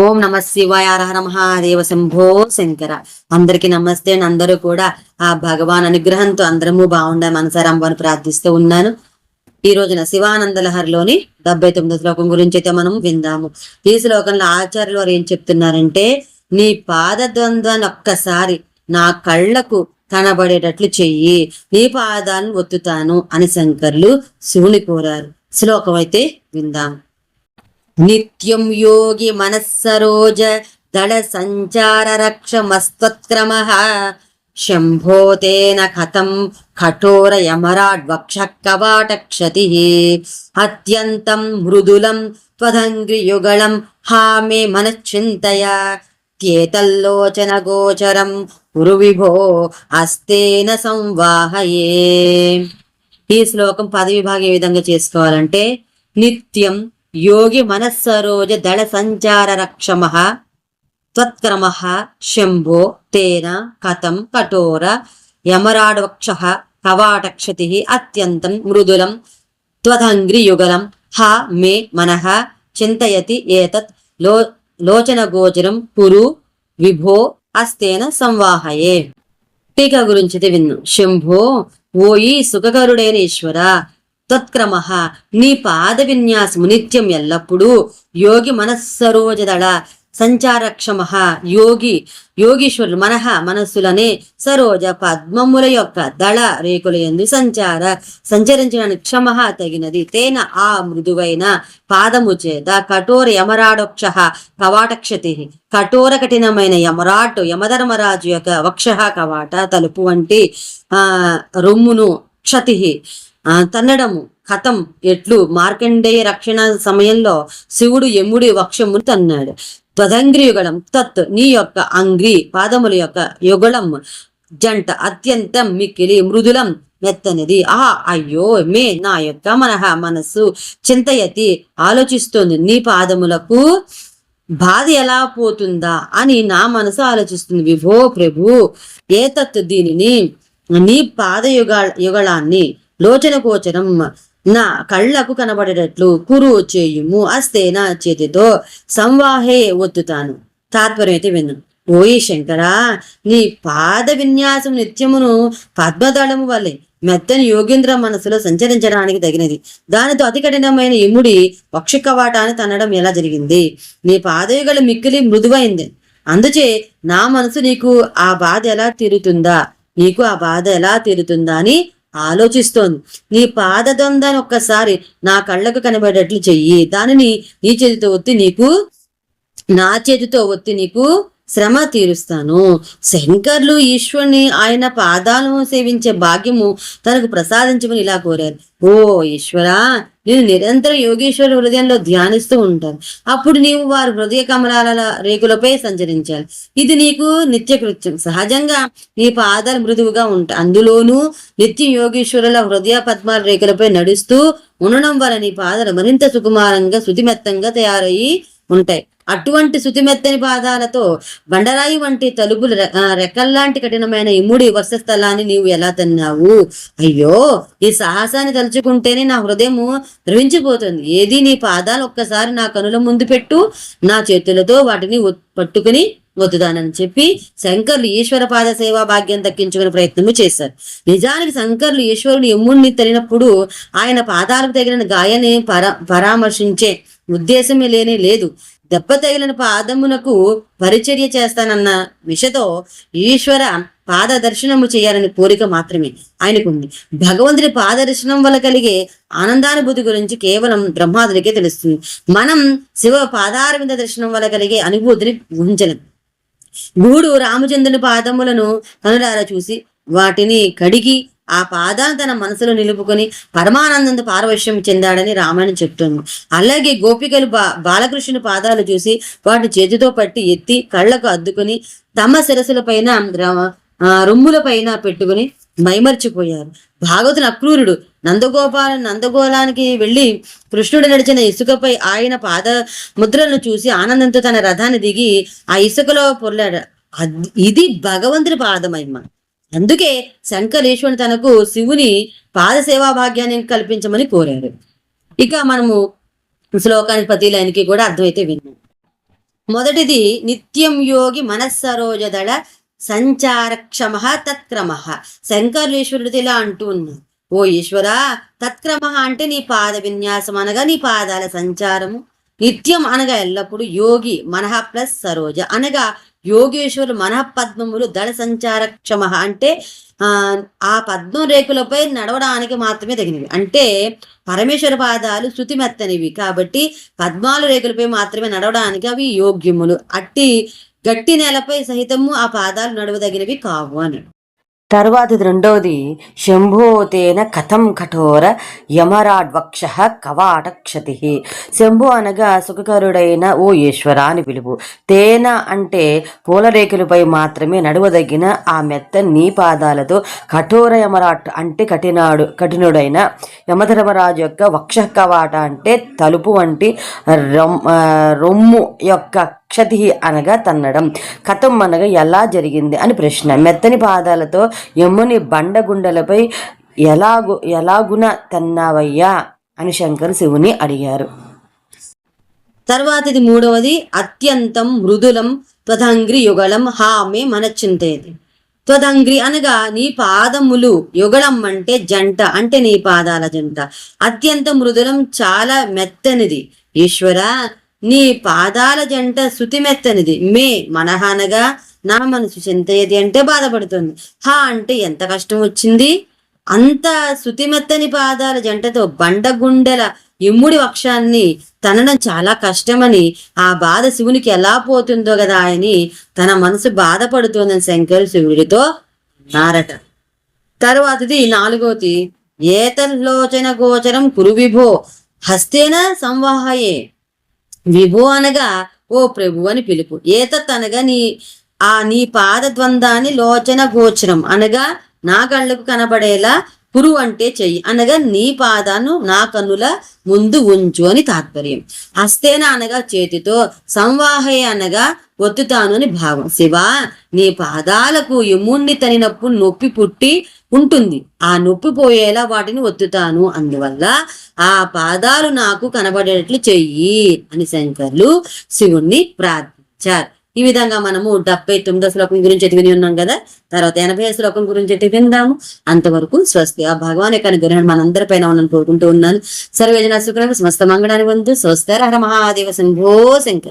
ఓం నమ శివాయ హర మహాదేవ శంభో శంకర. అందరికి నమస్తే అని అందరూ కూడా ఆ భగవాన్ అనుగ్రహంతో అందరము బాగుండే మనసారంభాన్ని ప్రార్థిస్తూ ఉన్నాను. ఈ రోజున శివానంద లహరిలోని డెబ్బై తొమ్మిదో శ్లోకం గురించి అయితే మనం విందాము. ఈ శ్లోకంలో ఆచార్యులు వారు ఏం చెప్తున్నారంటే నీ పాదద్వంద్వాన్ని ఒక్కసారి నా కళ్ళకు కనబడేటట్లు చెయ్యి. నీ పాదాలను ఒత్తుతాను అని శంకర్లు శివుని కోరారు. శ్లోకం అయితే విందాం. నిత్యం యోగి మనస్సరోజ దళ సంచార రక్షమస్త్వత్క్రమ శంభో తేన కథం కఠోర యమరాడ్వక్ష కవాట క్షతి అత్యంతం మృదులం త్వదంగ్రియుగళం హా మే మనశ్చింతయ త్యేతల్లోచన గోచరం కురు విభో అస్తేన సంవాహయే ఈ శ్లోకం పదవిభాగం ఏ విధంగా చేసుకోవాలంటే నిత్యం యోగి మనస్సరోజ దళ సంచార రక్షమ. త్వత్క్రమ శంభో తేన కథం కఠోర యమరాడవక్ష కవాటక్షతి అత్యంతం మృదులం త్వదంగ్రియుగలం హ మే మనః చింతయతి ఏతత్లో లోచనగోచరం కురు విభో అస్తేన సంవాహయే. టీకా గురించి విన్ను. శంభో ఓయి సుఖకరుడైన ఈశ్వర. తత్క్రమ. నీ పాద విన్యాసము నిత్యం ఎల్లప్పుడూ యోగి మనస్సరోజదళ. సంచారక్షమ. యోగి యోగీశ్వరులు మనహ మనస్సులనే సరోజ పద్మముల యొక్క దళ రేకుల ఎందు సంచార. సంచరించడానికి క్షమ తగినది తేన ఆ మృదువైన పాదము చేత కఠోర యమరాడోక్ష కవాటక్షతి. కఠోర కఠినమైన యమరాట్ యమధర్మరాజు యొక్క వక్ష కవాట తలుపు వంటి ఆ రొమ్మును క్షతి. తన్నడము కథం ఎట్లు మార్కండేయ రక్షణ సమయంలో శివుడు యముడి వక్షమును తన్నాడు. త్వదంగ్రి యుగళం తత్ నీ యొక్క అంగ్రి పాదముల యొక్క యుగళం జంట అత్యంతం మిక్కిలి మృదులం మెత్తనిది. ఆ అయ్యో మే నా యొక్క మనహ మనస్సు చింతయతి ఆలోచిస్తోంది. నీ పాదములకు బాధ ఎలా పోతుందా అని నా మనసు ఆలోచిస్తుంది. విభో ప్రభు ఏతత్ దీనిని? నీ పాద యుగ యుగళాన్ని లోచన గోచరం నా కళ్ళకు కనబడేటట్లు కురు చేయుము అస్తే నా చేతితో సంవాహే ఒత్తుతాను. తాత్పర్యం అయితే విన్ను ఓయి శంకరా నీ పాద విన్యాసం నిత్యమును పద్మదళము వలె మెత్తని యోగేంద్ర మనసులో సంచరించడానికి తగినది. దానితో అతి కఠినమైన ఇముడి పక్షి కవాటాన్ని తనడం ఎలా జరిగింది? నీ పాదయుగల మిక్కిలి మృదువైంది. అందుచే నా మనసు నీకు ఆ బాధ ఎలా తీరుతుందా? నీకు ఆ బాధ ఎలా తీరుతుందా అని ఆలోచిస్తోంది. నీ పాదదొందని ఒక్కసారి నా కళ్ళకు కనబడేట్లు చెయ్యి. దానిని నీ చేతితో ఒత్తి నీకు నా చేతితో ఒత్తి నీకు శ్రమ తీరుస్తాను. శంకర్లు ఈశ్వరుని ఆయన పాదాలను సేవించే భాగ్యము తనకు ప్రసాదించమని ఇలా కోరారు. ఓ ఈశ్వరా నేను నిరంతరం యోగేశ్వర హృదయంలో ధ్యానిస్తూ ఉంటాను. అప్పుడు నీవు వారి హృదయ కమలాల రేకులపై సంచరించాలి. ఇది నీకు నిత్యకృత్యం. సహజంగా నీ పాదాలు మృదువుగా ఉంటాయి అందులోనూ నిత్య యోగేశ్వరుల హృదయ పద్మాల రేకులపై నడుస్తూ ఉండడం వల్ల నీ పాదాలు మరింత సుకుమారంగా శుతిమెత్తంగా తయారయ్యి ఉంటాయి. అటువంటి శుతిమెత్తని పాదాలతో బండరాయి వంటి తలుపులు రె- రెక్కల్లాంటి కఠినమైన ఇముడి స్థలాన్ని నీవు ఎలా తన్నావు? అయ్యో ఈ సాహసాన్ని తలుచుకుంటేనే నా హృదయము ద్రవించిపోతుంది. ఏది నీ పాదాలు ఒక్కసారి నా కనుల ముందు పెట్టు నా చేతులతో వాటిని పట్టుకుని వద్దుదానని చెప్పి శంకర్లు ఈశ్వర పాద సేవా భాగ్యం దక్కించుకునే ప్రయత్నము చేశారు. నిజానికి శంకర్లు ఈశ్వరుని ఎమ్ముడిని తరినప్పుడు ఆయన పాదాలకు తగిలిన గాయాన్ని పరా పరామర్శించే ఉద్దేశమే లేనే లేదు. దెబ్బ తగిలిన పాదమునకు పరిచర్య చేస్తానన్న విషతో ఈశ్వర పాద దర్శనము చేయాలని కోరిక మాత్రమే. ఆయనకుంది. భగవంతుని పాద దర్శనం వల్ల కలిగే ఆనందానుభూతి గురించి కేవలం బ్రహ్మాదునికే తెలుస్తుంది. మనం శివ పాదారవింద దర్శనం వల్ల కలిగే అనుభూతిని ఊహించలేం. గూడు రామచంద్రుని పాదములను కనులారా చూసి వాటిని కడిగి ఆ పాదాన్ని తన మనసులో నిలుపుకొని పరమానందంతో పారవశ్యం చెందాడని రామాయణం చెప్తుంది. అలాగే గోపికలు బా బాలకృష్ణుని పాదాలు చూసి వాటిని చేతితో పట్టి ఎత్తి కళ్ళకు అద్దుకుని తమ శిరసుల పైన రొమ్ముల పైన పెట్టుకుని మైమర్చిపోయారు. భాగవతుని అక్రూరుడు నందగోపాల నందగోళానికి వెళ్ళి కృష్ణుడు నడిచిన ఇసుకపై ఆయన పాద ముద్రలను చూసి ఆనందంతో తన రథాన్ని దిగి ఆ ఇసుకలో పొర్లాడు ఇది భగవంతుని పాదమహిమ. అందుకే శంకరేశ్వరుని తనకు శివుని పాద సేవా భాగ్యాన్ని కల్పించమని కోరారు ఇక మనము శ్లోకానికి ప్రతి లైన్కి కూడా అర్థమైతే విన్నాం. మొదటిది నిత్యం యోగి మనస్సరోజదళ సంచారక్షమ తత్క్రమ. శంకరులు ఇలా అంటూ ఉన్నారు ఓ ఈశ్వరా తత్క్రమ అంటే నీ పాద విన్యాసం అనగా నీ పాదాల సంచారము. నిత్యం అనగా ఎల్లప్పుడు యోగి మనహ ప్లస్ సరోజ అనగా యోగేశ్వర మనఃపద్మములు దళ సంచార క్షమ అంటే ఆ ఆ పద్మం రేకులపై నడవడానికి మాత్రమే తగినవి. అంటే పరమేశ్వర పాదాలు శృతిమెత్తనివి. కాబట్టి పద్మాలు రేకులపై మాత్రమే నడవడానికి అవి యోగ్యములు. అట్టి గట్టి నేలపై సహితము ఆ పాదాలు నడవదగినవి కావు అని తర్వాతది రెండవది శంభోతేన కథం కఠోర యమరాడ్వక్ష కవాట క్షతి శంభు అనగా సుఖకరుడైన ఓ ఈశ్వర అని పిలుపు. తేన అంటే పూలరేకులపై మాత్రమే నడువదగిన ఆ మెత్త నీ పాదాలతో కఠోర యమరాట్ అంటే కఠినాడు కఠినుడైన యమధర్మరాజు యొక్క వక్ష కవాట అంటే తలుపు వంటి రొమ్ రొమ్ము యొక్క క్షతి అనగా తన్నడం. కథం అనగా ఎలా జరిగింది అని ప్రశ్న. మెత్తని పాదాలతో యముని బండగుండలపై ఎలాగు ఎలాగున తన్నావయ్యా అని శంకర్ శివుని అడిగారు. తర్వాతది మూడవది అత్యంతం మృదులం త్వదంగ్రి యుగళం హామే మనచింతేది త్వదంగ్రి అనగా నీ పాదములు యుగళం అంటే జంట అంటే నీ పాదాల జంట. అత్యంత మృదులం చాలా మెత్తనిది. ఈశ్వర నీ పాదాల జంట శృతిమెత్తనిది మే మనహానగా నా మనసు చింతయది అంటే బాధపడుతుంది. హా అంటే ఎంత కష్టం వచ్చింది? అంత శృతిమెత్తని పాదాల జంటతో బండగుండెల ఇమ్ముడి వక్షాన్ని తనడం చాలా కష్టమని ఆ బాధ శివునికి ఎలా పోతుందో కదా అని తన మనసు బాధపడుతోందని శంకరు శివుడితో నారట. తరువాతది నాలుగోది ఏతల్లోచన గోచరం కురువిభో హస్తేన సంవాహయే. విభు అనగా ఓ ప్రభు అని పిలుపు. ఏతత్ అనగా నీ ఆ నీ పాద ద్వందాన్ని లోచన గోచరం. అనగా నా కళ్ళకు కనబడేలా పురువు అంటే చెయ్యి. అనగా నీ పాదాను నా కన్నుల ముందు ఉంచు అని తాత్పర్యం. హస్తేన అనగా చేతితో సంవాహయ అనగా ఒత్తుతాను అని భావం. శివ నీ పాదాలకు యముణ్ణి తనినప్పుడు నొప్పి పుట్టి ఉంటుంది. ఆ నొప్పి పోయేలా వాటిని ఒత్తుతాను. అందువల్ల ఆ పాదాలు నాకు కనబడేటట్లు చెయ్యి అని శంకర్లు శివుణ్ణి ప్రార్థించారు. ఈ విధంగా మనము డెబ్బై తొమ్మిదో శ్లోకం గురించి ఎటు విని ఉన్నాం కదా? తర్వాత ఎనభై శ్లోకం గురించి ఎటు అంతవరకు స్వస్తి. ఆ భగవాన్ యొక్క అనుగ్రహం మనందరి పైన ఉన్నని కోరుకుంటూ ఉన్నాను. సర్వేజన సుఖ సమస్త మంగళాన్ని వందు స్వస్తి. రహ మహాదేవ శంభో శంకర.